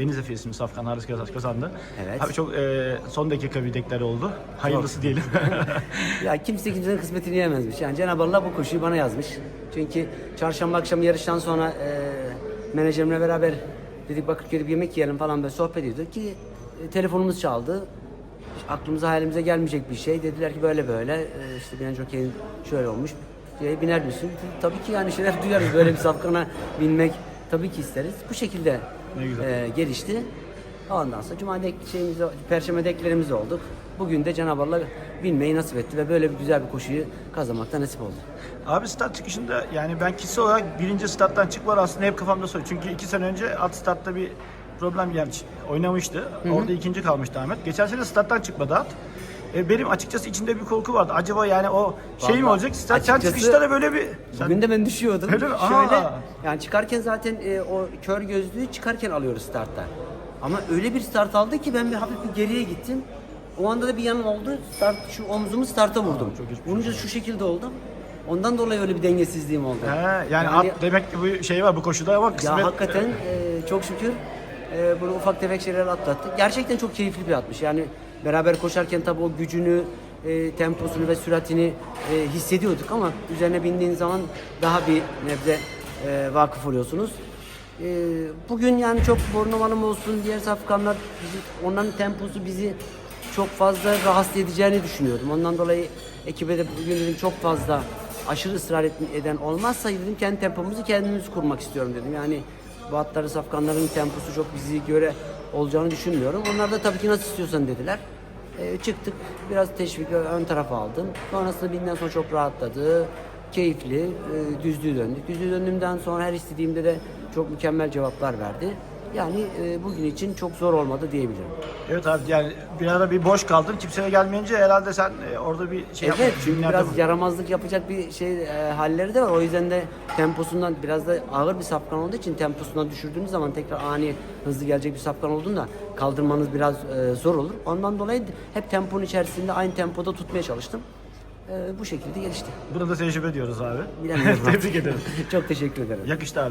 Deniz Efesi'nin Safkan Haris Kazas kazandı. Evet. Abi çok e, son dakika bir deklar oldu. Hayırlısı diyelim. Ya kimse kimsenin kısmetini yemezmiş. Yani Cenab-ı Allah bu koşuyu bana yazmış. Çünkü çarşamba akşam yarıştan sonra e, menajerimle beraber dedik Bakırköy'de bir yemek yiyelim falan böyle sohbet ediyorduk ki e, telefonumuz çaldı. Hiç aklımıza hayalimize gelmeyecek bir şey. Dediler ki böyle böyle e, işte Binan Jockey'in şöyle olmuş. E, biner misin? Tabii ki yani şeyler duyarız. Böyle bir safkana binmek tabii ki isteriz. Bu şekilde Ne güzel. e, gelişti. Ondan sonra Cuma dek şeyimiz, Perşembe deklerimiz olduk. Bugün de Cenab-ı Allah binmeyi nasip etti ve böyle bir güzel bir koşuyu kazanmakta nasip oldu. Abi start çıkışında yani ben kişisel olarak birinci starttan çıkmalar aslında hep kafamda soru. Çünkü iki sene önce at startta bir problem yani oynamıştı. Orada ikinci kalmıştı Ahmet. Geçen sene starttan çıkmadı at. E, benim açıkçası içinde bir korku vardı. Acaba yani o şey mi olacak? Sen açıkçası çıkışta da böyle bir... Sen, Bugün de ben düşüyordum. Öyle mi? Şöyle yani çıkarken zaten e, o kör gözlüğü çıkarken alıyoruz startta. Ama öyle bir start aldı ki ben bir hafif bir geriye gittim. O anda da bir yanım oldu. Start şu omzumu starta vurdum. Vurunca şu şekilde oldum. Ondan dolayı öyle bir dengesizliğim oldu. He, yani, at demek ki bu şey var bu koşuda ama kısmet... Ya hakikaten e, çok şükür e, bunu ufak tefek şeyler atlattı. Gerçekten çok keyifli bir atmış. Yani beraber koşarken tabii o gücünü, e, temposunu ve süratini e, hissediyorduk ama üzerine bindiğin zaman daha bir nebze e, vakıf oluyorsunuz. E, bugün yani çok Bornovalım olsun, diğer safkanlar, bizi, onların temposu bizi çok fazla rahatsız edeceğini düşünüyordum. Ondan dolayı ekibe de bugün dedim çok fazla aşırı ısrar eden olmazsa dedim kendi tempomuzu kendimiz kurmak istiyorum dedim. Yani bu atları safkanların temposu çok bizi göre olacağını düşünmüyorum. Onlar da tabii ki nasıl istiyorsan dediler. Ee, çıktık biraz teşvik ön tarafa aldım. Sonrasında binden sonra çok rahatladı. Keyifli, e, düzlüğü döndük. Düzlüğü döndüğümden sonra her istediğimde de çok mükemmel cevaplar verdi. Yani e, bugün için çok zor olmadı diyebilirim. Evet abi yani bir ara bir boş kaldın. Kimseye gelmeyince herhalde sen e, orada bir şey Evet çünkü biraz bu? yaramazlık yapacak bir şey e, halleri de var. O yüzden de temposundan biraz da ağır bir sapkan olduğu için temposundan düşürdüğünüz zaman tekrar ani hızlı gelecek bir sapkan olduğunda kaldırmanız biraz e, zor olur. Ondan dolayı hep temponun içerisinde aynı tempoda tutmaya çalıştım. E, bu şekilde gelişti. Buna da tecrübe diyoruz abi. Bilemiyorum Tebrik ederim. Çok teşekkür ederim. Yakıştı abi.